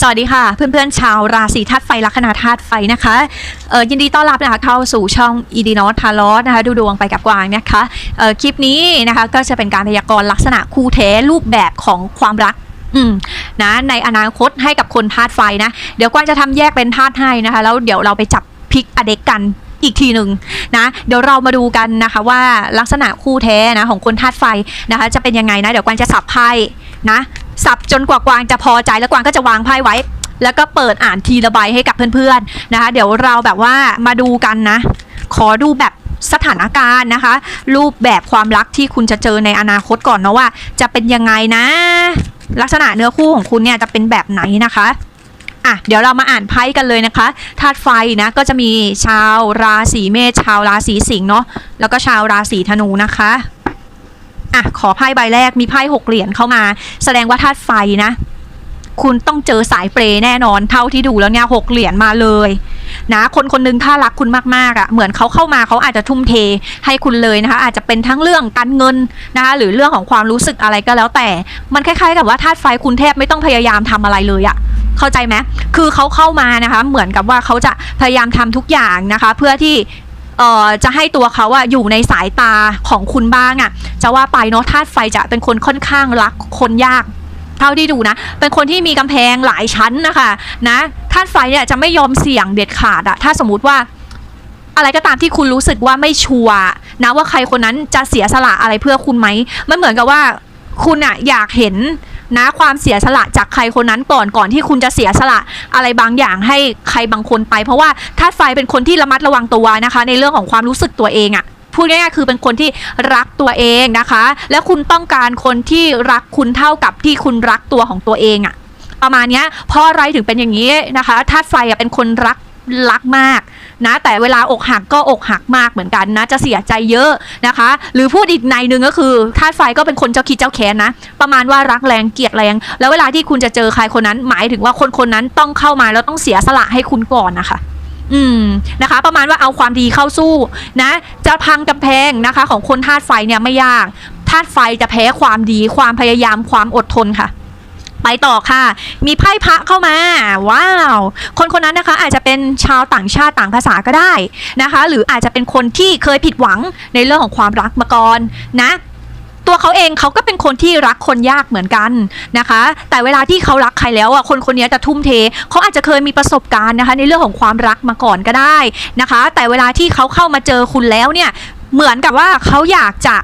สวัสดีค่ะ เพื่อนๆชาวราศีธาตุไฟลัคนาธาตุไฟนะคะเออยินดีต้อนรับนะคะเข้าสู่ช่องอีดีนอตทารอสนะคะดูดวงไปกับกวางนะคะเอ่อคลิปนี้นะคะก็จะเป็นการพยากรณ์ลักษณะคู่เทรูปแบบของความรักอืมนะในอนาคตให้กับคนธาตุไฟนะ เดี๋ยวกวางจะทำแยกเป็นธาตุให้นะคะ แล้วเดี๋ยวเราไปจับพลิกอเด็กกันอีกทีหนึ่งนะเดี๋ยวเรามาดูกันนะคะว่าลักษณะคู่แท้นะของคนธาตุไฟนะคะ จะเป็นยังไงนะ เดี๋ยวกวางจะสับไพ่นะ สับจนกว่ากวางจะพอใจแล้วกวางก็จะวางไพ่ไว้ แล้วก็เปิดอ่านทีละใบให้กับเพื่อนๆนะคะ เดี๋ยวเราแบบว่ามาดูกันนะ ขอดูแบบสถานการณ์นะคะ รูปแบบความรักที่คุณจะเจอในอนาคตก่อนเนาะว่า จะเป็นยังไงนะ ลักษณะเนื้อคู่ของคุณเนี่ยจะเป็นแบบไหนนะคะอะเดี๋ยวเรามาอ่านไพ่กันเลยนะคะธาตุไฟนะก็จะมีชาวราศีเมษชาวราศีสิงห์เนาะแล้วก็ชาวราศีธนูนะคะ อะขอไพ่ใบแรกมีไพ่หกเหรียญเข้ามา แสดงว่าธาตุไฟนะ คุณต้องเจอสายเปรย์แน่นอนเท่าที่ดูแล้วเนี่ยหกเหรียญมาเลยนะคนคนหนึงถ้ารักคุณมากๆอะ่ะเหมือนเขาเข้ามาเขาอาจจะทุ่มเทให้คุณเลยนะคะ อาจจะเป็นทั้งเรื่องการเงินนะคะหรือเรื่องของความรู้สึกอะไรก็แล้วแต่ มันคล้ายๆ กับว่าธาตุไฟคุณแทบไม่ต้องพยายามทำอะไรเลยอะ่ะเข้าใจไหมคือเขาเข้ามานะคะ เหมือนกับว่าเขาจะพยายามทำทุกอย่างนะคะ เพื่อที่ เอ่อจะให้ตัวเขาอะอยู่ในสายตาของคุณบ้างอะจะว่าไปเนาะธาตุไฟจะเป็นคนค่อนข้างรักคนยากเท่าที่ดูนะ เป็นคนที่มีกำแพงหลายชั้นนะคะนะธาตุไฟเนี่ยจะไม่ยอมเสี่ยงเด็ดขาดอะถ้าสมมติว่า อะไรก็ตามที่คุณรู้สึกว่าไม่ชัวร์นะว่าใครคนนั้นจะเสียสละอะไรเพื่อคุณไหมมันเหมือนกับว่าคุณอะอยากเห็น นะความเสียสละจากใครคนนั้นก่อนก่อนที่คุณจะเสียสละอะไรบางอย่างให้ใครบางคนไป เพราะว่าธาตุไฟเป็นคนที่ระมัดระวังตัวนะคะ ในเรื่องของความรู้สึกตัวเองอะพูดง่ายๆคือเป็นคนที่รักตัวเองนะคะ และคุณต้องการคนที่รักคุณเท่ากับที่คุณรักตัวของตัวเองอะประมาณนี้เพราะอะไรถึงเป็นอย่างนี้นะคะธาตุไฟเป็นคนรัก รักมากนะแต่เวลาอกหักก็อกหักมากเหมือนกันนะจะเสียใจเยอะนะคะ หรือพูดอีกในหนึ่งก็คือธาตุไฟก็เป็นคนเจ้าคิดเจ้าแค้นนะ ประมาณว่ารักแรงเกลียดแรง แล้วเวลาที่คุณจะเจอใครคนนั้น หมายถึงว่าคนคนนั้นต้องเข้ามาแล้วต้องเสียสละให้คุณก่อนนะคะ อืมนะคะ ประมาณว่าเอาความดีเข้าสู้นะ จะพังกำแพงนะคะ ของคนธาตุไฟเนี่ยไม่ยากธาตุไฟจะแพ้ความดีความพยายามความอดทนค่ะ ไปต่อค่ะ มีไพ่พระเข้ามา ว้าว คนคนนั้นนะคะอาจจะเป็นชาวต่างชาติต่างภาษาก็ได้นะคะ หรืออาจจะเป็นคนที่เคยผิดหวังในเรื่องของความรักมาก่อนนะตัวเขาเองเขาก็เป็นคนที่รักคนยากเหมือนกันนะคะ แต่เวลาที่เขารักใครแล้วอะคนคนนี้จะทุ่มเทเขาอาจจะเคยมีประสบการณ์นะคะ ในเรื่องของความรักมาก่อนก็ได้นะคะ แต่เวลาที่เขาเข้ามาเจอคุณแล้วเนี่ยเหมือนกับว่าเขาอยากจะ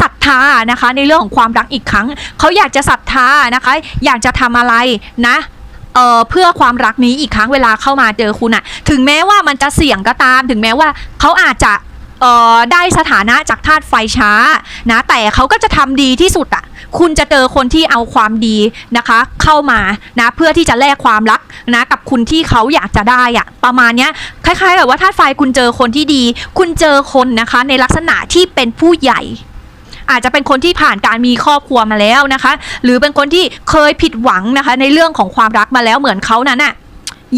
ศรัทธานะคะ ในเรื่องของความรักอีกครั้ง เขาอยากจะศรัทธานะคะ อยากจะทำอะไรนะเอ่อเพื่อความรักนี้อีกครั้งเวลาเข้ามาเจอคุณอะถึงแม้ว่ามันจะเสี่ยงก็ตาม ถึงแม้ว่าเขาอาจจะ ได้สถานะจากธาตุไฟช้านะแต่เขาก็จะทำดีที่สุดอะคุณจะเจอคนที่เอาความดีนะคะ เข้ามานะเพื่อที่จะแลกความรักนะกับคุณที่เขาอยากจะได้อะประมาณเนี้ยคล้ายๆกับว่าธาตุไฟคุณเจอคนที่ดี คุณเจอคนนะคะ ในลักษณะที่เป็นผู้ใหญ่อาจจะเป็นคนที่ผ่านการมีครอบครัวมาแล้วนะคะ หรือเป็นคนที่เคยผิดหวังนะคะ ในเรื่องของความรักมาแล้วเหมือนเขานั้นน่ะ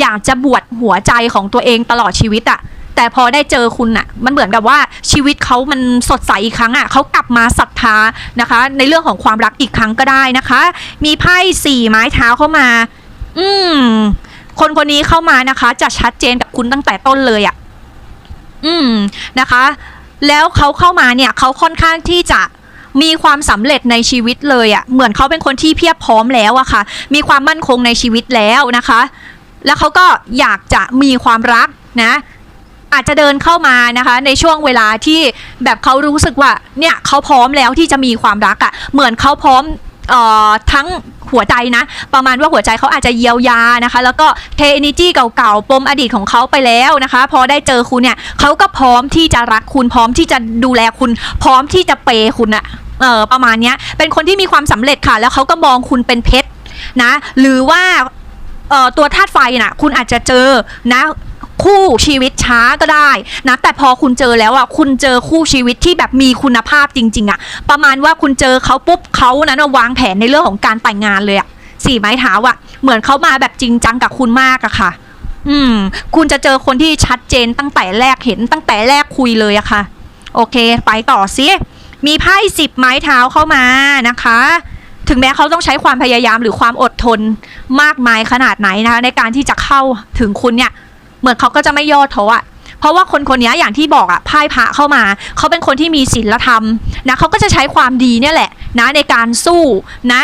อยากจะบวชหัวใจของตัวเองตลอดชีวิตอะ แต่พอได้เจอคุณอะมันเหมือนกับว่าชีวิตเขามันสดใสอีกครั้งอะเขากลับมาศรัทธานะคะ ในเรื่องของความรักอีกครั้งก็ได้นะคะ มีไพ่สี่ไม้เท้าเข้ามา อืม คนคนนี้เข้ามานะคะ จะชัดเจนกับคุณตั้งแต่ต้นเลยอะอืมนะคะ แล้วเขาเข้ามาเนี่ยเขาค่อนข้างที่จะมีความสำเร็จในชีวิตเลยอะ่ะ เหมือนเขาเป็นคนที่เพียบพร้อมแล้วอะค่ะ มีความมั่นคงในชีวิตแล้วนะคะ แล้วเขาก็อยากจะมีความรักนะ อาจจะเดินเข้ามานะคะในช่วงเวลาที่แบบเขารู้สึกว่าเนี่ยเขาพร้อมแล้วที่จะมีความรักอะ่ะเหมือนเขาพร้อมเอ่อทั้งหัวใจนะ ประมาณว่าหัวใจเขาอาจจะเยียวยานะคะ แล้วก็เทเอเนจีเก่าๆปมอดีตของเขาไปแล้วนะคะ พอได้เจอคุณเนี่ยเขาก็พร้อมที่จะรักคุณพร้อมที่จะดูแลคุณ พร้อมที่จะเปย์คุณอะเออประมาณเนี้ยเป็นคนที่มีความสำเร็จค่ะ แล้วเขาก็มองคุณเป็นเพชรนะ หรือว่าเอ่อตัวธาตุไฟน่ะ คุณอาจจะเจอนะ คู่ชีวิตช้าก็ได้นะแต่พอคุณเจอแล้วอะคุณเจอคู่ชีวิตที่แบบมีคุณภาพจริง ๆอะประมาณว่าคุณเจอเขาปุ๊บเขานั้นวางแผนในเรื่องของการแต่งงานเลยอะสี่ไม้เท้าอะเหมือนเขามาแบบจริงจังกับคุณมากอะค่ะ อืม คุณจะเจอคนที่ชัดเจนตั้งแต่แรกเห็นตั้งแต่แรกคุยเลยอะค่ะ โอเค ไปต่อซิมีไพ่สิบไม้เท้าเข้ามานะคะถึงแม้เขาต้องใช้ความพยายามหรือความอดทนมากมายขนาดไหนนะคะในการที่จะเข้าถึงคุณเนี่ย เหมือนเขาก็จะไม่ย่อท้ออะเพราะว่าคนคนนี้อย่างที่บอกอะพ่ายพระเข้ามา เขาเป็นคนที่มีศีลธรรมนะเขาก็จะใช้ความดีเนี่ยแหละนะในการสู้นะ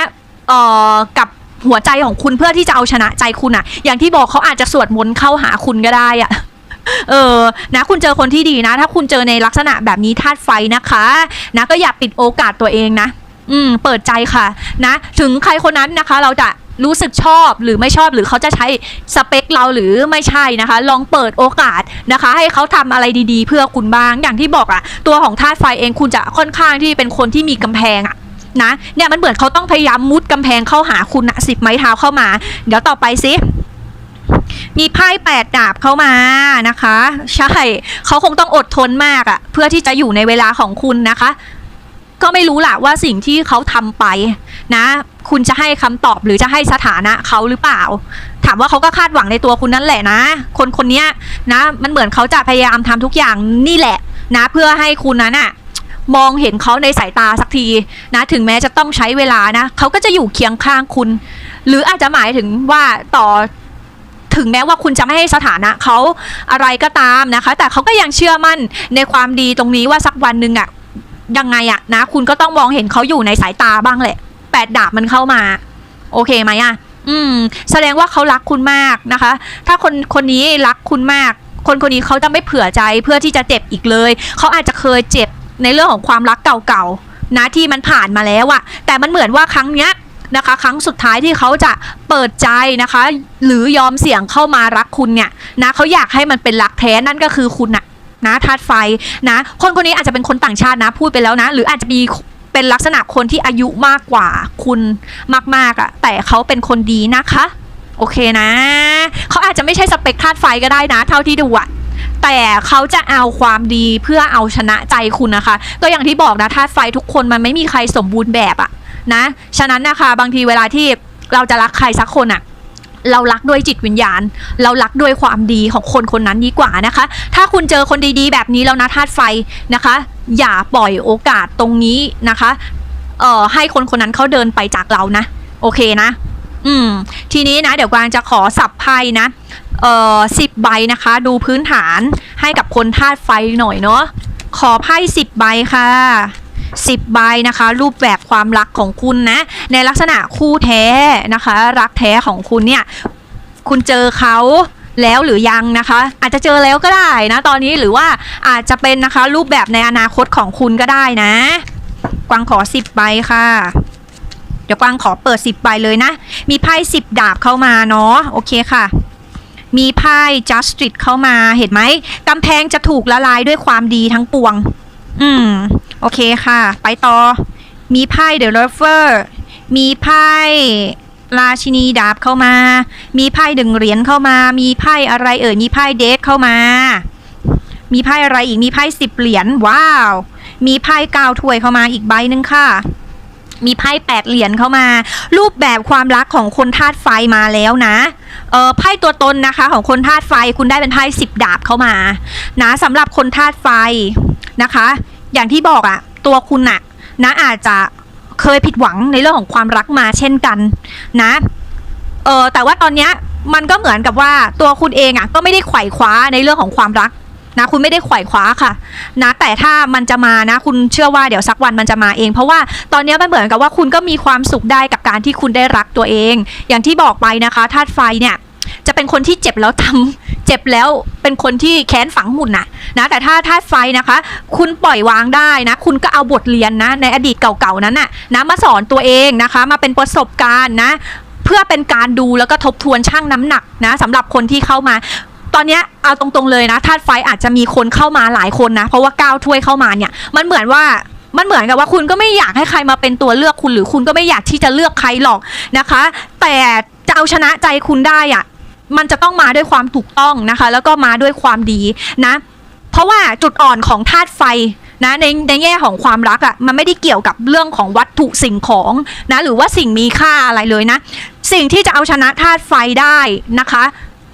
เอ่อกับหัวใจของคุณเพื่อที่จะเอาชนะใจคุณอะอย่างที่บอกเขาอาจจะสวดมนต์เข้าหาคุณก็ได้อะเออ นะ คุณเจอคนที่ดีนะ ถ้าคุณเจอในลักษณะแบบนี้ธาตุไฟนะคะ นะ ก็อย่าปิดโอกาสตัวเองนะ อืม เปิดใจค่ะ นะ ถึงใครคนนั้นนะคะ เราจะ รู้สึกชอบหรือไม่ชอบหรือเขาจะใช้สเปคเราหรือไม่ใช่นะคะ ลองเปิดโอกาสนะคะ ให้เขาทำอะไรดีๆ เพื่อคุณบ้างอย่างที่บอกอะตัวของธาตุไฟเองคุณจะค่อนข้างที่เป็นคนที่มีกำแพงอะนะเนี่ยมันเหมือนเขาต้องพยายามมุดกำแพงเข้าหาคุณอะสิบไม้เท้าเข้ามา เดี๋ยวต่อไปสิมีไพ่แปดดาบเข้ามานะคะ ใช่เขาคงต้องอดทนมากอะ่ะเพื่อที่จะอยู่ในเวลาของคุณนะคะ ก็ไม่รู้ละว่าสิ่งที่เขาทำไปนะ คุณจะให้คำตอบหรือจะให้สถานะเขาหรือเปล่า ถามว่าเขาก็คาดหวังในตัวคุณนั่นแหละนะ คนคนนี้นะ มันเหมือนเขาจะพยายามทำทุกอย่างนี่แหละนะ เพื่อให้คุณนั้นอะมองเห็นเขาในสายตาสักทีนะ ถึงแม้จะต้องใช้เวลานะเขาก็จะอยู่เคียงข้างคุณ หรืออาจจะหมายถึงว่าต่อถึงแม้ว่าคุณจะไม่ให้สถานะเขาอะไรก็ตามนะคะ แต่เขาก็ยังเชื่อมั่นในความดีตรงนี้ว่าสักวันหนึ่งอะยังไงอะนะ คุณก็ต้องมองเห็นเขาอยู่ในสายตาบ้างแหละ แปดดาบมันเข้ามา โอเคไหมอะอืม แสดงว่าเขารักคุณมากนะคะ ถ้าคนคนนี้รักคุณมาก คนคนนี้เขาจะไม่เผื่อใจเพื่อที่จะเจ็บอีกเลย เขาอาจจะเคยเจ็บในเรื่องของความรักเก่าๆนะที่มันผ่านมาแล้วอะแต่มันเหมือนว่าครั้งเนี้ยนะคะ ครั้งสุดท้ายที่เขาจะเปิดใจนะคะ หรือยอมเสี่ยงเข้ามารักคุณเนี่ยนะเขาอยากให้มันเป็นรักแท้นั่นก็คือคุณน่ะนะธาตุไฟนะ คนคนนี้อาจจะเป็นคนต่างชาตินะพูดไปแล้วนะ หรืออาจจะมี เป็นลักษณะคนที่อายุมากกว่าคุณมากๆอะ่ะ แต่เขาเป็นคนดีนะคะ โอเคนะ เขาอาจจะไม่ใช่สเปคธาตุไฟก็ได้นะ เท่าที่ดูอะแต่เขาจะเอาความดีเพื่อเอาชนะใจคุณนะคะ ก็อย่างที่บอกนะธาตุไฟทุกคนมันไม่มีใครสมบูรณ์แบบอะนะ ฉะนั้นนะคะ บางทีเวลาที่เราจะรักใครสักคนอะ เรารักด้วยจิตวิญญาณ เรารักด้วยความดีของคนคนนั้นดีกว่านะคะ ถ้าคุณเจอคนดีๆ แบบนี้แล้วนะธาตุไฟนะคะ อย่าปล่อยโอกาสตรงนี้นะคะเอ่อให้คนคนนั้นเขาเดินไปจากเรานะ โอเคนะ อืม ทีนี้นะ เดี๋ยวกวางจะขอสับไพ่นะเอ่อสิบใบนะคะ ดูพื้นฐานให้กับคนธาตุไฟหน่อยเนาะขอไพ่สิบใบค่ะ สิบใบนะคะ รูปแบบความรักของคุณนะ ในลักษณะคู่แท้นะคะ รักแท้ของคุณเนี่ย คุณเจอเขาแล้วหรือยังนะคะ อาจจะเจอแล้วก็ได้นะตอนนี้หรือว่าอาจจะเป็นนะคะ รูปแบบในอนาคตของคุณก็ได้นะ กวางขอสิบใบค่ะ เดี๋ยวกวางขอเปิดสิบใบเลยนะ มีไพ่สิบดาบเข้ามาเนาะโอเคค่ะมีไพ่ justice เข้ามาเห็นไหมกำแพงจะถูกละลายด้วยความดีทั้งปวง อืม โอเคค่ะ ไปต่อ มีไพ่เดอะลอฟเฟอร์มีไพ่ราชินีดาบเข้ามา มีไพ่ดึงเหรียญเข้ามา มีไพ่อะไรเอ่ย มีไพ่เดทเข้ามา มีไพ่อะไรอีก มีไพ่สิบเหรียญ ว้าว มีไพ่เก้าถ้วยเข้ามาอีกใบหนึ่งค่ะ มีไพ่แปดเหรียญเข้ามา รูปแบบความรักของคนธาตุไฟมาแล้วนะเออไพ่ตัวตนนะคะ ของคนธาตุไฟคุณได้เป็นไพ่สิบดาบเข้ามานะสำหรับคนธาตุไฟนะคะ อย่างที่บอกอะตัวคุณอะนะอาจจะเคยผิดหวังในเรื่องของความรักมาเช่นกันนะเออแต่ว่าตอนเนี้ยมันก็เหมือนกับว่าตัวคุณเองอะก็ไม่ได้ไขว่คว้าในเรื่องของความรัก นะคุณไม่ได้ขว่คว้าค่ะนะแต่ถ้ามันจะมานะ คุณเชื่อว่าเดี๋ยวสักวันมันจะมาเอง เพราะว่าตอนนี้มันเหมือนกับว่าคุณก็มีความสุขได้กับการที่คุณได้รักตัวเอง อย่างที่บอกไปนะคะธาตุไฟเนี่ยจะเป็นคนที่เจ็บแล้วทำเจ็บแล้วเป็นคนที่แค้นฝังหุ่นนะนะแต่ถ้าธาตุไฟนะคะ คุณปล่อยวางได้นะ คุณก็เอาบทเรียนนะ ในอดีตเก่าๆนั้นน่ะนะมาสอนตัวเองนะคะ มาเป็นประสบการณ์นะ เพื่อเป็นการดูแล้วก็ทบทวนช่างน้ำหนักนะสำหรับคนที่เข้ามา ตอนเนี้ยเอาตรงๆเลยนะธาตุไฟอาจจะมีคนเข้ามาหลายคนนะ เพราะว่าก้าวถ้วยเข้ามาเนี่ย มันเหมือนว่ามันเหมือนกับว่าคุณก็ไม่อยากให้ใครมาเป็นตัวเลือกคุณหรือคุณก็ไม่อยากที่จะเลือกใครหรอกนะคะ แต่จะเอาชนะใจคุณได้อะมันจะต้องมาด้วยความถูกต้องนะคะ แล้วก็มาด้วยความดีนะ เพราะว่าจุดอ่อนของธาตุไฟนะในในแง่ของความรักอะ่ะมันไม่ได้เกี่ยวกับเรื่องของวัตถุสิ่งของนะหรือว่าสิ่งมีค่าอะไรเลยนะ สิ่งที่จะเอาชนะธาตุไฟได้นะคะ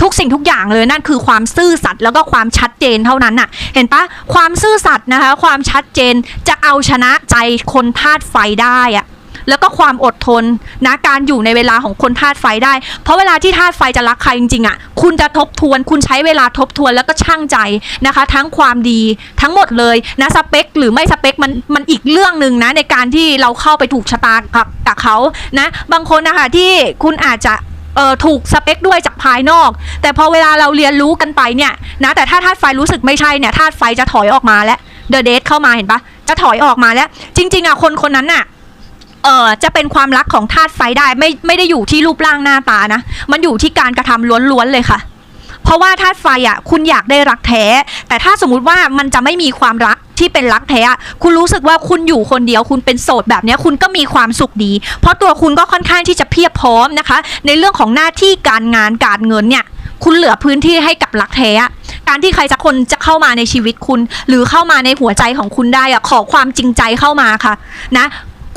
ทุกสิ่งทุกอย่างเลยนั่นคือความซื่อสัตย์แล้วก็ความชัดเจนเท่านั้นน่ะ เห็นปะความซื่อสัตย์นะคะ ความชัดเจนจะเอาชนะใจคนธาตุไฟได้อะแล้วก็ความอดทนนะการอยู่ในเวลาของคนธาตุไฟได้ เพราะเวลาที่ธาตุไฟจะรักใครจริงๆอะ คุณจะทบทวน คุณใช้เวลาทบทวนแล้วก็ช่างใจนะคะ ทั้งความดีทั้งหมดเลยนะสเปค หรือไม่สเปคมันมันอีกเรื่องหนึ่งนะในการที่เราเข้าไปถูกชะตากับกับเขานะ บางคนนะคะที่คุณอาจจะ เออถูกสเปคด้วยจากภายนอก แต่พอเวลาเราเรียนรู้กันไปเนี่ยนะแต่ถ้าธาตุไฟรู้สึกไม่ใช่เนี่ยธาตุไฟจะถอยออกมาแล้วเดอะเดทเข้ามาเห็นปะจะถอยออกมาแล้ว จริง ๆอะคนคนนั้นน่ะเออจะเป็นความรักของธาตุไฟได้ไม่ไม่ได้อยู่ที่รูปร่างหน้าตานะ มันอยู่ที่การกระทำล้วนๆเลยค่ะ เพราะว่าธาตุไฟอะคุณอยากได้รักแท้ แต่ถ้าสมมุติว่ามันจะไม่มีความรัก ที่เป็นรักแท้อะคุณรู้สึกว่าคุณอยู่คนเดียว คุณเป็นโสดแบบเนี้ยคุณก็มีความสุขดี เพราะตัวคุณก็ค่อนข้างที่จะเพียบพร้อมนะคะ ในเรื่องของหน้าที่การงานการเงินเนี่ยคุณเหลือพื้นที่ให้กับรักแท้การที่ใครสักคนจะเข้ามาในชีวิตคุณ หรือเข้ามาในหัวใจของคุณได้อะขอความจริงใจเข้ามาค่ะนะ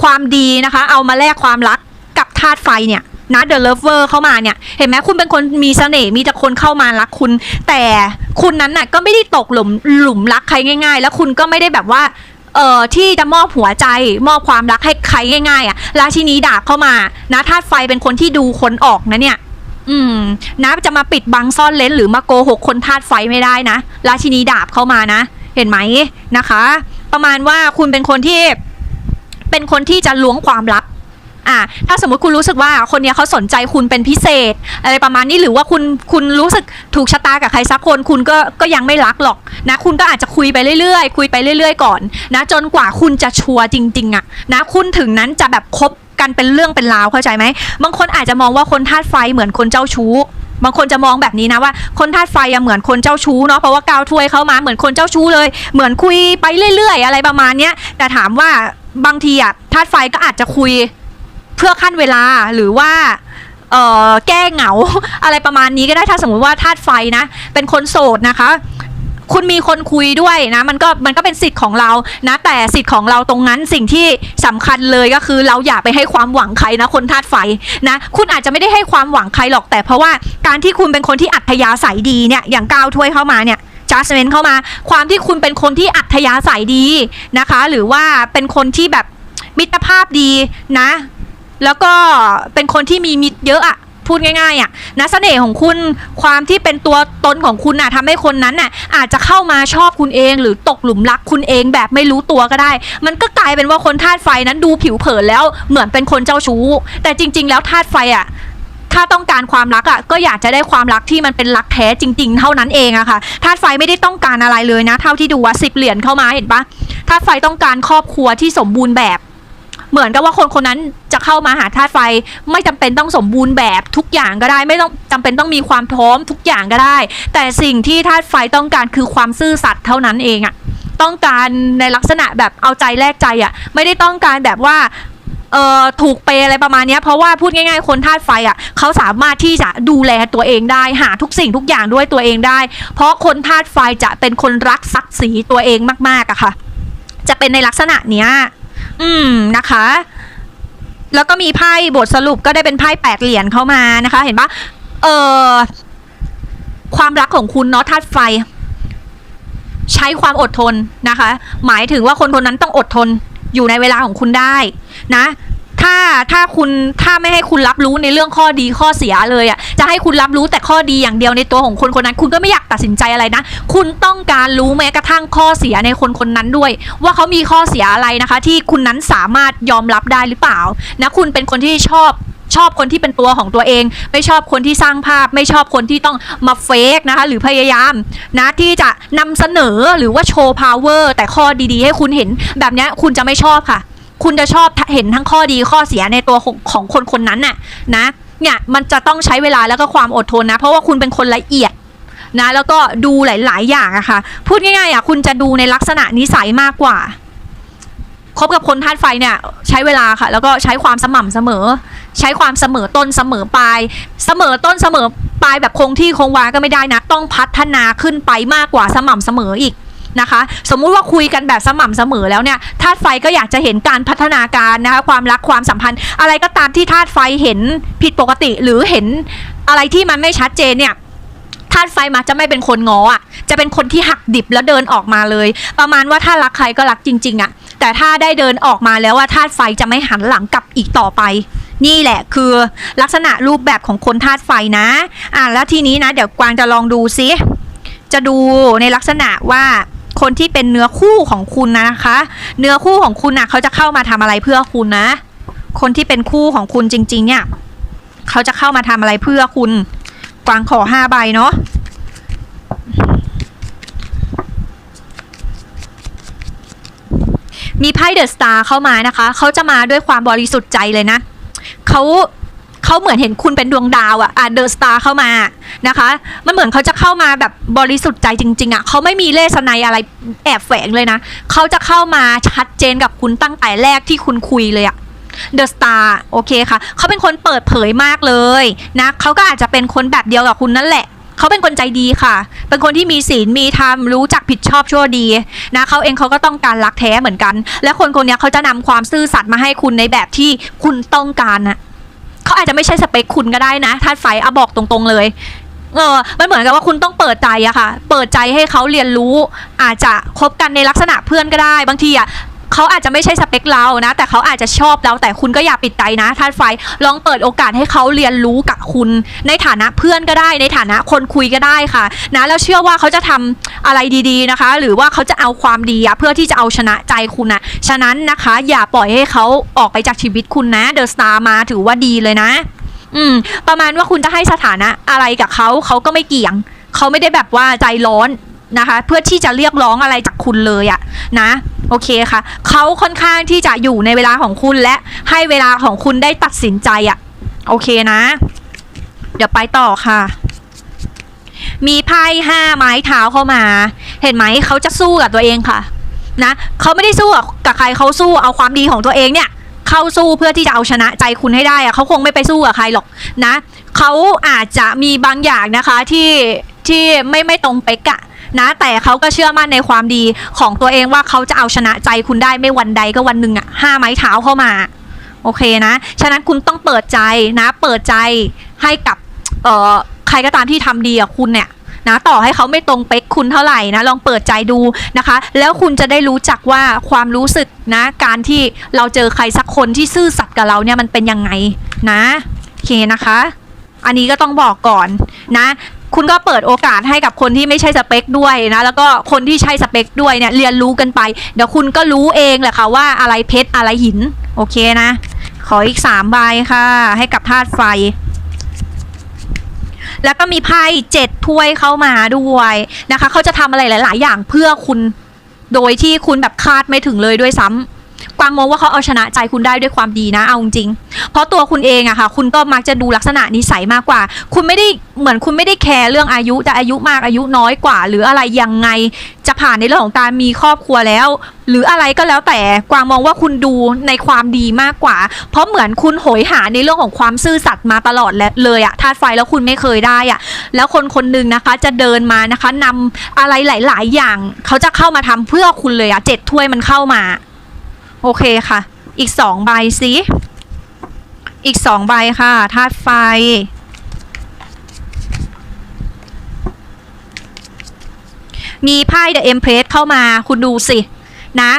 ความดีนะคะ เอามาแลกความรักกับธาตุไฟเนี่ย นะเดอะเลิฟเวอร์เข้ามาเนี่ย เห็นไหมคุณเป็นคนมีเสน่ห์มีแต่คนเข้ามารักคุณ แต่คุณนั้นน่ะก็ไม่ได้ตกหลุมหลุมรักใครง่าย ๆ แล้วคุณก็ไม่ได้แบบว่าเอ่อที่จะมอบหัวใจมอบความรักให้ใครง่ายๆ อะ ราชินีดาบเข้ามา นะธาตุไฟเป็นคนที่ดูคนออกนะเนี่ย อืม นะจะมาปิดบังซ่อนเลนหรือมาโกหกคนธาตุไฟไม่ได้นะ ราชินีดาบเข้ามานะ เห็นไหมนะคะ ประมาณว่าคุณเป็นคนที่ เป็นคนที่จะล้วงความลับ อ่าถ้าสมมติคุณรู้สึกว่าคนเนี้ยเขาสนใจคุณเป็นพิเศษ อะไรประมาณนี้หรือว่าคุณคุณรู้สึกถูกชะตากับใครสักคน คุณก็ก็ยังไม่รักหรอกนะ คุณก็อาจจะคุยไปเรื่อยๆ คุยไปเรื่อย ๆ ก่อนนะ จนกว่าคุณจะชัวร์จริง ๆอะนะคุณถึงนั้นจะแบบคบกันเป็นเรื่องเป็นราวเข้าใจไหมบางคนอาจจะมองว่าคนธาตุไฟเหมือนคนเจ้าชู้บางคนจะมองแบบนี้นะว่าคนธาตุไฟเหมือนคนเจ้าชู้เนาะเพราะว่ากาวถ้วยเข้ามาเหมือนคนเจ้าชู้เลย เหมือนคุยไปเรื่อย ๆ อะไรประมาณเนี้ยแต่ถามว่าบางทีอะธาตุไฟก็อาจจะคุย เพื่อขั้นเวลาหรือว่าเออแก้เหงาอะไรประมาณนี้ก็ได้ถ้าสมมุติว่าธาตุไฟนะ เป็นคนโสดนะคะ คุณมีคนคุยด้วยนะ มันก็มันก็เป็นสิทธิ์ของเรานะ แต่สิทธิ์ของเราตรงนั้นสิ่งที่สำคัญเลยก็คือเราอย่าไปให้ความหวังใครนะ คนธาตุไฟนะ คุณอาจจะไม่ได้ให้ความหวังใครหรอกแต่เพราะว่าการที่คุณเป็นคนที่อัธยาศัยดีเนี่ยอย่างก้าวถ้วยเข้ามาเนี่ยจัสเมนเข้ามา ความที่คุณเป็นคนที่อัธยาศัยดีนะคะ หรือว่าเป็นคนที่แบบมิตรภาพดีนะ แล้วก็เป็นคนที่มีมิตรเยอะอะพูดง่ายๆอะนะเสน่ห์ของคุณความที่เป็นตัวตนของคุณน่ะทำให้คนนั้นน่ะอาจจะเข้ามาชอบคุณเอง หรือตกหลุมรักคุณเองแบบไม่รู้ตัวก็ได้ มันก็กลายเป็นว่าคนธาตุไฟนั้นดูผิวเผินแล้วเหมือนเป็นคนเจ้าชู้ แต่จริง ๆ แล้วธาตุไฟอะถ้าต้องการความรักอะก็อยากจะได้ความรักที่มันเป็นรักแท้จริง ๆ เท่านั้นเองอะค่ะธาตุไฟไม่ได้ต้องการอะไรเลยนะ เท่าที่ดูว่าสิบเหรียญเข้ามาเห็นปะธาตุไฟต้องการครอบครัวที่สมบูรณ์แบบ เหมือนกับว่าคนคนนั้นจะเข้ามาหาธาตุไฟ ไม่จำเป็นต้องสมบูรณ์แบบทุกอย่างก็ได้ ไม่ต้องจำเป็นต้องมีความพร้อมทุกอย่างก็ได้ แต่สิ่งที่ธาตุไฟต้องการคือความซื่อสัตย์เท่านั้นเองอะต้องการในลักษณะแบบเอาใจแลกใจอะไม่ได้ต้องการแบบว่าเอ่อถูกเปยอะไรประมาณนี้เพราะว่าพูดง่ายๆ คนธาตุไฟอะเขาสามารถที่จะดูแลตัวเองได้หาทุกสิ่งทุกอย่างด้วยตัวเองได้ เพราะคนธาตุไฟจะเป็นคนรักศักดิ์ศรีตัวเองมากๆอะค่ะ จะเป็นในลักษณะเนี้ย อืมนะคะ แล้วก็มีไพ่บทสรุปก็ได้เป็นไพ่แปดเหรียญเข้ามานะคะ เห็นปะเออความรักของคุณเนาะธาตุไฟ ใช้ความอดทนนะคะ หมายถึงว่าคนคนนั้นต้องอดทนอยู่ในเวลาของคุณได้นะ ถ้าถ้าคุณถ้าไม่ให้คุณรับรู้ในเรื่องข้อดีข้อเสียเลยอะ่ะจะให้คุณรับรู้แต่ข้อดีอย่างเดียวในตัวของคนคนนั้น คุณก็ไม่อยากตัดสินใจอะไรนะ คุณต้องการรู้แม้กระทั่งข้อเสียในคนคนนั้นด้วย ว่าเขามีข้อเสียอะไรนะคะ ที่คุณนั้นสามารถยอมรับได้หรือเปล่านะคุณเป็นคนที่ชอบชอบคนที่เป็นตัวของตัวเอง ไม่ชอบคนที่สร้างภาพ ไม่ชอบคนที่ต้องมาเฟกนะคะ หรือพยายามนะที่จะนำเสนอหรือว่าโชว์ power แต่ข้อดีๆ ให้คุณเห็นแบบนี้คุณจะไม่ชอบค่ะ คุณจะชอบเห็นทั้งข้อดีข้อเสียในตัวของคนคนนั้นน่ะนะเนี่ยมันจะต้องใช้เวลาแล้วก็ความอดทนนะ เพราะว่าคุณเป็นคนละเอียดนะแล้วก็ดูหลาย ๆ อย่างอะค่ะ พูดง่ายๆอะคุณจะดูในลักษณะนิสัยมากกว่าคบกับคนธาตุไฟเนี่ยใช้เวลาค่ะ แล้วก็ใช้ความสม่ำเสมอ ใช้ความเสมอต้นเสมอปลาย เสมอต้นเสมอปลายแบบคงที่คงวาก็ไม่ได้นะ ต้องพัฒนาขึ้นไปมากกว่าสม่ำเสมออีก นะคะ สมมุติว่าคุยกันแบบสม่ำเสมอแล้วเนี่ยธาตุไฟก็อยากจะเห็นการพัฒนาการนะคะความรักความสัมพันธ์ อะไรก็ตามที่ธาตุไฟเห็นผิดปกติหรือเห็นอะไรที่มันไม่ชัดเจนเนี่ยธาตุไฟมักจะไม่เป็นคนง้ออะจะเป็นคนที่หักดิบแล้วเดินออกมาเลย ประมาณว่าถ้ารักใครก็รักจริง ๆ อะ แต่ถ้าได้เดินออกมาแล้วว่าธาตุไฟจะไม่หันหลังกลับอีกต่อไป นี่แหละคือลักษณะรูปแบบของคนธาตุไฟนะ อะแล้วทีนี้นะ เดี๋ยวกวางจะลองดูซิจะดูในลักษณะว่า คนที่เป็นเนื้อคู่ของคุณนะคะ เนื้อคู่ของคุณนะเขาจะเข้ามาทำอะไรเพื่อคุณนะ คนที่เป็นคู่ของคุณจริง ๆ เนี่ยเขาจะเข้ามาทำอะไรเพื่อคุณกวางขอห้าใบเนาะมีไพ่เดอะสตาร์เข้ามานะคะ เขาจะมาด้วยความบริสุทธิ์ใจเลยนะ เขาเขาเหมือนเห็นคุณเป็นดวงดาวอะอะเดอะสตาร์เข้ามา นะคะ มันเหมือนเขาจะเข้ามาแบบบริสุทธิ์ใจจริง ๆอะเขาไม่มีเล่สนัยอะไรแอบแฝงเลยนะเขาจะเข้ามาชัดเจนกับคุณตั้งแต่แรกที่คุณคุยเลยอะเดอะสตาร์โอเคค่ะ เขาเป็นคนเปิดเผยมากเลยนะเขาก็อาจจะเป็นคนแบบเดียวกับคุณนั่นแหละ เขาเป็นคนใจดีค่ะ เป็นคนที่มีศีลมีธรรมรู้จักผิดชอบชั่วดีนะเขาเองเขาก็ต้องการรักแท้เหมือนกัน และคนคนนี้เขาจะนำความซื่อสัตย์มาให้คุณในแบบที่คุณต้องการนะ เขาอาจจะไม่ใช่สเปคคุณก็ได้นะธาตุไฟอะบอกตรงๆเลยเออมันเหมือนกับว่าคุณต้องเปิดใจอะค่ะ เปิดใจให้เขาเรียนรู้ อาจจะคบกันในลักษณะเพื่อนก็ได้ บางทีอะ เขาอาจจะไม่ใช่สเปคเรานะ แต่เขาอาจจะชอบเราแต่คุณก็อย่าปิดใจนะธาตุไฟลองเปิดโอกาสให้เขาเรียนรู้กับคุณ ในฐานะเพื่อนก็ได้ ในฐานะคนคุยก็ได้ค่ะ นะแล้วเชื่อว่าเขาจะทำอะไรดีๆนะคะ หรือว่าเขาจะเอาความดีเพื่อที่จะเอาชนะใจคุณนะฉะนั้นนะคะ อย่าปล่อยให้เขาออกไปจากชีวิตคุณนะเดอะสตาร์มาถือว่าดีเลยนะ อืม ประมาณว่าคุณจะให้สถานะอะไรกับเขาเขาก็ไม่เกี่ยงเขาไม่ได้แบบว่าใจร้อนนะคะ เพื่อที่จะเรียกร้องอะไรจากคุณเลยอะนะ โอเคค่ะ เขาค่อนข้างที่จะอยู่ในเวลาของคุณและให้เวลาของคุณได้ตัดสินใจอะโอเคนะ เดี๋ยวไปต่อค่ะ มีไพ่ห้าไม้เท้าเข้ามา เห็นไหมเขาจะสู้กับตัวเองค่ะ นะเขาไม่ได้สู้กับใครเขาสู้เอาความดีของตัวเองเนี่ยเข้าสู้เพื่อที่จะเอาชนะใจคุณให้ได้อะเขาคงไม่ไปสู้กับใครหรอกนะเขาอาจจะมีบางอย่างนะคะที่ที่ไม่ไม่ตรงเป๊กอะ นะแต่เขาก็เชื่อมั่นในความดีของตัวเองว่าเขาจะเอาชนะใจคุณได้ไม่วันใดก็วันหนึ่งอะห้าไม้เท้าเข้ามาโอเคนะ ฉะนั้นคุณต้องเปิดใจนะ เปิดใจให้กับเอ่อใครก็ตามที่ทำดีกับคุณเนี่ยนะต่อให้เขาไม่ตรงเป๊กคุณเท่าไหร่นะลองเปิดใจดูนะคะ แล้วคุณจะได้รู้จักว่าความรู้สึกนะ การที่เราเจอใครสักคนที่ซื่อสัตย์กับเราเนี่ยมันเป็นยังไงนะโอเคนะคะ อันนี้ก็ต้องบอกก่อนนะ คุณก็เปิดโอกาสให้กับคนที่ไม่ใช่สเปคด้วยนะแล้วก็คนที่ใช่สเปคด้วยเนี่ยเรียนรู้กันไป เดี๋ยวคุณก็รู้เองแหละค่ะว่าอะไรเพชรอะไรหิน โอเคนะ ขออีกสามใบค่ะ ให้กับธาตุไฟ แล้วก็มีไพ่เจ็ดถ้วยเข้ามาด้วยนะคะเขาจะทำอะไรหลาย ๆ อย่างเพื่อคุณโดยที่คุณแบบคาดไม่ถึงเลยด้วยซ้ำ กวางมองว่าเขาเอาชนะใจคุณได้ด้วยความดีนะเอาจริงเพราะตัวคุณเองอะค่ะ คุณก็มักจะดูลักษณะนิสัยมากกว่า คุณไม่ได้เหมือนคุณไม่ได้แคร์เรื่องอายุจะอายุมากอายุน้อยกว่า หรืออะไรยังไงจะผ่านในเรื่องของการมีครอบครัวแล้ว หรืออะไรก็แล้วแต่กวางมองว่าคุณดูในความดีมากกว่า เพราะเหมือนคุณโหยหาในเรื่องของความซื่อสัตย์มาตลอดเลยอะธาตุไฟแล้วคุณไม่เคยได้อะแล้วคนคนหนึ่งนะคะ จะเดินมานะคะนำอะไรหลาย ๆ อย่าง เขาจะเข้ามาทำเพื่อคุณเลยอะเจ็ดถ้วยมันเข้ามา โอเคค่ะ อีกสองใบสิอีกสองใบค่ะธาตุไฟ มีไพ่ The Empress เข้ามาคุณดูสิ นะ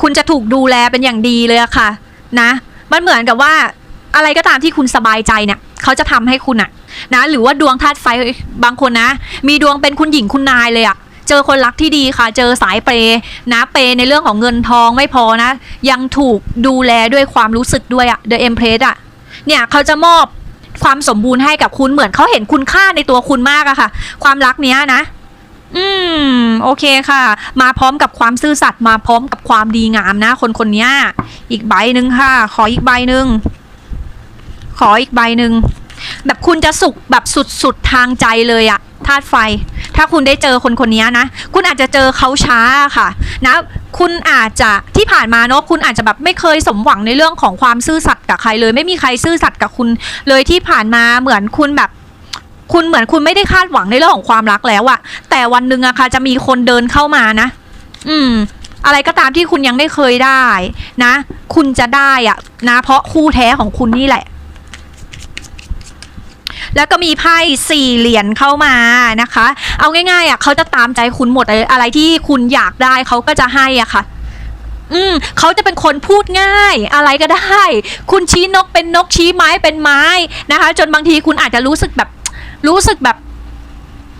คุณจะถูกดูแลเป็นอย่างดีเลยค่ะ นะ มันเหมือนกับว่าอะไรก็ตามที่คุณสบายใจเนี่ย เขาจะทำให้คุณอะนะ หรือว่าดวงธาตุไฟบางคนนะ มีดวงเป็นคุณหญิงคุณนายเลยอะ เจอคนรักที่ดีค่ะ เจอสายเปย์นะเปย์ในเรื่องของเงินทองไม่พอนะ ยังถูกดูแลด้วยความรู้สึกด้วยอะ The Empress อะเนี่ยเขาจะมอบความสมบูรณ์ให้กับคุณเหมือนเขาเห็นคุณค่าในตัวคุณมากอะค่ะ ความรักเนี้ยนะ อืม โอเคค่ะ มาพร้อมกับความซื่อสัตย์มาพร้อมกับความดีงามนะ คนคนนี้อีกใบหนึ่งค่ะ ขออีกใบหนึ่งขออีกใบหนึ่งแบบคุณจะสุขแบบสุดๆทางใจเลยอะ ธาตุไฟ ถ้าคุณได้เจอคนคนนี้นะ คุณอาจจะเจอเขาช้าค่ะ นะ คุณอาจจะที่ผ่านมาเนาะ คุณอาจจะแบบไม่เคยสมหวังในเรื่องของความซื่อสัตย์กับใครเลย ไม่มีใครซื่อสัตย์กับคุณเลยที่ผ่านมาเหมือนคุณแบบคุณเหมือนคุณไม่ได้คาดหวังในเรื่องของความรักแล้วอะแต่วันหนึ่งอะค่ะจะมีคนเดินเข้ามานะ อืม อะไรก็ตามที่คุณยังไม่เคยได้ นะ คุณจะได้อะนะ เพราะคู่แท้ของคุณนี่แหละ แล้วก็มีไพ่สี่เหรียญเข้ามานะคะ เอาง่ายๆอะเขาจะตามใจคุณหมดเลยอะไรที่คุณอยากได้เขาก็จะให้อะค่ะอืมเขาจะเป็นคนพูดง่ายอะไรก็ได้ คุณชี้นกเป็นนกชี้ไม้เป็นไม้นะคะ จนบางทีคุณอาจจะรู้สึกแบบรู้สึกแบบ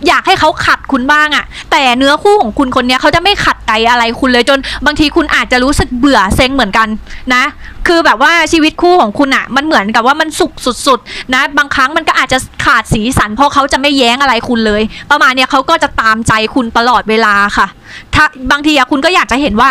อยากให้เขาขัดคุณบ้างอะแต่เนื้อคู่ของคุณคนนี้เขาจะไม่ขัดใจอะไรคุณเลยจนบางทีคุณอาจจะรู้สึกเบื่อเซ็งเหมือนกันนะ คือแบบว่าชีวิตคู่ของคุณอะมันเหมือนกับว่ามันสุกสุดๆนะบางครั้งมันก็อาจจะขาดสีสัน เพราะเขาจะไม่แย้งอะไรคุณเลย ประมาณเนี้ยเขาก็จะตามใจคุณตลอดเวลาค่ะ ถ้าบางทีอะคุณก็อยากจะเห็นว่า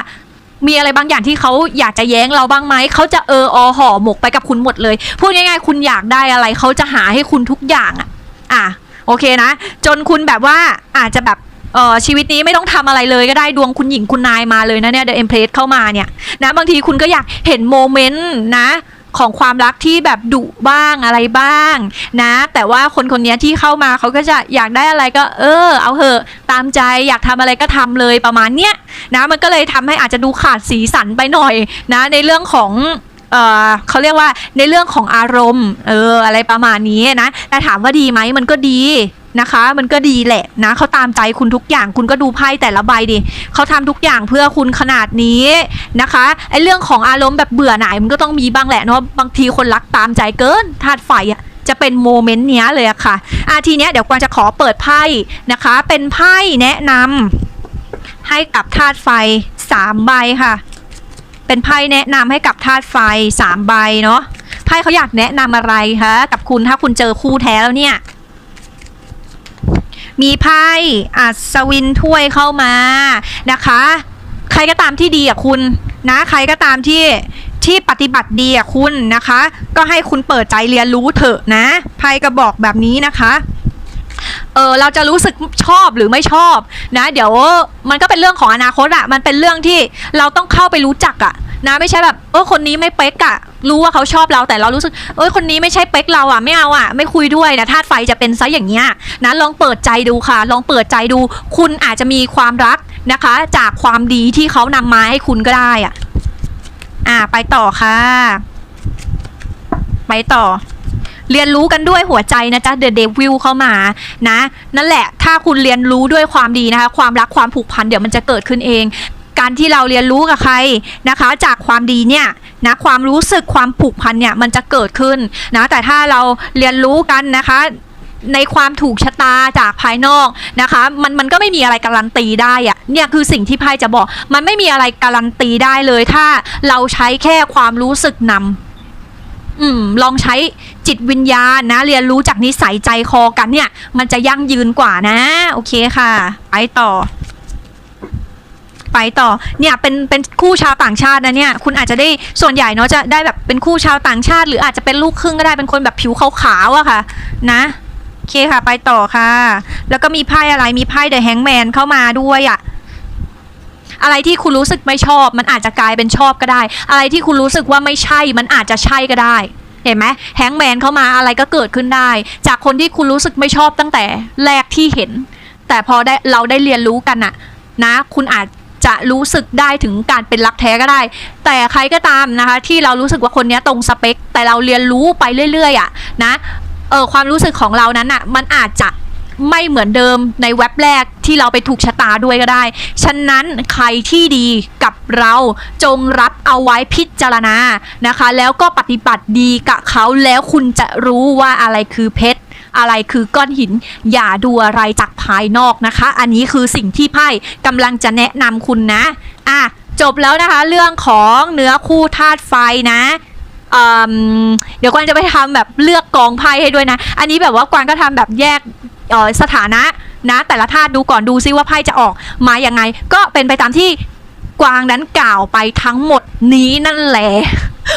มีอะไรบางอย่างที่เขาอยากจะแย้งเราบ้างไหม เขาจะเอออห่อหมกไปกับคุณหมดเลย พูดง่ายๆ คุณอยากได้อะไร เขาจะหาให้คุณทุกอย่างอะอะ โอเคนะ จนคุณแบบว่าอาจจะแบบเออชีวิตนี้ไม่ต้องทำอะไรเลยก็ได้ดวงคุณหญิงคุณนายมาเลยนะเนี่ยเดอะเอ็มเพลสเข้ามาเนี่ยนะบางทีคุณก็อยากเห็นโมเมนต์นะของความรักที่แบบดุบ้างอะไรบ้างนะ แต่ว่าคนคนนี้ที่เข้ามาเขาก็จะอยากได้อะไรก็ เออ เอาเหอะตามใจอยากทำอะไรก็ทำเลยประมาณเนี้ยนะมันก็เลยทำให้อาจจะดูขาดสีสันไปหน่อยนะในเรื่องของ เออเขาเรียกว่าในเรื่องของอารมณ์เอออะไรประมาณนี้นะแต่ถามว่าดีไหมมันก็ดีนะคะ มันก็ดีแหละนะเขาตามใจคุณทุกอย่าง คุณก็ดูไพ่แต่ละใบดิเขาทำทุกอย่างเพื่อคุณขนาดนี้นะคะไอ้เรื่องของอารมณ์แบบเบื่อหน่ายมันก็ต้องมีบ้างแหละเนาะบางทีคนรักตามใจเกินธาตุไฟอะจะเป็นโมเมนต์เนี้ยเลยอะค่ะอาทีเนี้ยเดี๋ยวกวางจะขอเปิดไพ่นะคะ เป็นไพ่แนะนำให้กับธาตุไฟสามใบค่ะ เป็นไพ่แนะนำให้กับธาตุไฟสามใบเนาะไพ่เขาอยากแนะนำอะไรคะกับคุณถ้าคุณเจอคู่แท้แล้วเนี่ย มีไพ่อัศวินถ้วยเข้ามานะคะ ใครก็ตามที่ดีอะคุณนะ ใครก็ตามที่ที่ปฏิบัติดีอะคุณนะคะ ก็ให้คุณเปิดใจเรียนรู้เถอะนะไพ่กระบอกแบบนี้นะคะ เออเราจะรู้สึกชอบหรือไม่ชอบนะ เดี๋ยวมันก็เป็นเรื่องของอนาคตอะมันเป็นเรื่องที่เราต้องเข้าไปรู้จักอะนะไม่ใช่แบบเออคนนี้ไม่เป๊กอะรู้ว่าเขาชอบเราแต่เรารู้สึกเออคนนี้ไม่ใช่เป๊กเราอะไม่เอาอะไม่คุยด้วยนะธาตุไฟจะเป็นซะอย่างเงี้ยนะลองเปิดใจดูค่ะ ลองเปิดใจดู คุณอาจจะมีความรักนะคะ จากความดีที่เขานำมาให้คุณก็ได้อะอ่าไปต่อค่ะ ไปต่อ เรียนรู้กันด้วยหัวใจนะจ๊ะเดอะเดวิลเข้ามานะ นั่นแหละ ถ้าคุณเรียนรู้ด้วยความดีนะคะ ความรักความผูกพันเดี๋ยวมันจะเกิดขึ้นเอง การที่เราเรียนรู้กับใครนะคะ จากความดีเนี่ยนะความรู้สึกความผูกพันเนี่ยมันจะเกิดขึ้นนะแต่ถ้าเราเรียนรู้กันนะคะในความถูกชะตาจากภายนอกนะคะ มันมันก็ไม่มีอะไรการันตีได้อะเนี่ยคือสิ่งที่ไพ่จะบอก มันไม่มีอะไรการันตีได้เลย ถ้าเราใช้แค่ความรู้สึกนำอืมลองใช้ จิตวิญญาณนะ เรียนรู้จากนิสัยใจคอกันเนี่ย มันจะยั่งยืนกว่านะ โอเคค่ะ ไปต่อ ไปต่อ เนี่ยเป็นเป็นคู่ชาวต่างชาตินะเนี่ย คุณอาจจะได้ส่วนใหญ่เนาะจะได้แบบเป็นคู่ชาวต่างชาติ หรืออาจจะเป็นลูกครึ่งก็ได้เป็นคนแบบผิวขาวๆอะค่ะ นะโอเคค่ะ ไปต่อค่ะ แล้วก็มีไพ่อะไรมีไพ่เดอะแฮงแมนเข้ามาด้วยอะอะไรที่คุณรู้สึกไม่ชอบ มันอาจจะกลายเป็นชอบก็ได้ อะไรที่คุณรู้สึกว่าไม่ใช่ มันอาจจะใช่ก็ได้ เห็นไหมแฮงแมนเข้ามาอะไรก็เกิดขึ้นได้ จากคนที่คุณรู้สึกไม่ชอบตั้งแต่แรกที่เห็น แต่พอได้เราได้เรียนรู้กันอะนะ คุณอาจจะรู้สึกได้ถึงการเป็นรักแท้ก็ได้ แต่ใครก็ตามนะคะ ที่เรารู้สึกว่าคนนี้ตรงสเปค แต่เราเรียนรู้ไปเรื่อยๆอะนะเออความรู้สึกของเรานั้นอะมันอาจจะ ไม่เหมือนเดิมในเว็บแรกที่เราไปถูกชะตาด้วยก็ได้ ฉะนั้นใครที่ดีกับเราจงรับเอาไว้พิจารณานะคะ แล้วก็ปฏิบัติดีกับเขาแล้วคุณจะรู้ว่าอะไรคือเพชรอะไรคือก้อนหิน อย่าดูอะไรจากภายนอกนะคะ อันนี้คือสิ่งที่ไพ่กำลังจะแนะนำคุณนะอะจบแล้วนะคะ เรื่องของเนื้อคู่ธาตุไฟนะเดี๋ยวกวางจะไปทำแบบเลือกกองไพ่ให้ด้วยนะ อันนี้แบบว่ากวางก็ทำแบบแยก สถานะนะแต่ละธาตุดูก่อนดูซิว่าไพ่จะออกมาอย่างไง ก็เป็นไปตามที่กวางนั้นกล่าวไปทั้งหมดนี้นั่นแหละ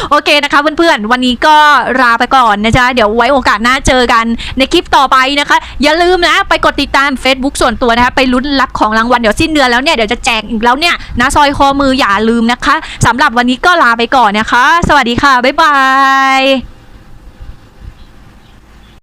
โอเคนะคะเพื่อนๆ วันนี้ก็ลาไปก่อนนะจ๊ะ เดี๋ยวไว้โอกาสหน้าเจอกันในคลิปต่อไปนะคะ อย่าลืมนะ ไปกดติดตาม Facebook ส่วนตัวนะคะ ไปลุ้นรับของรางวัล เดี๋ยวสิ้นเดือนแล้วเนี่ย เดี๋ยวจะแจกอีกแล้วเนี่ยนะซอยคอมืออย่าลืมนะคะสำหรับวันนี้ก็ลาไปก่อนนะคะ สวัสดีค่ะ บ๊ายบาย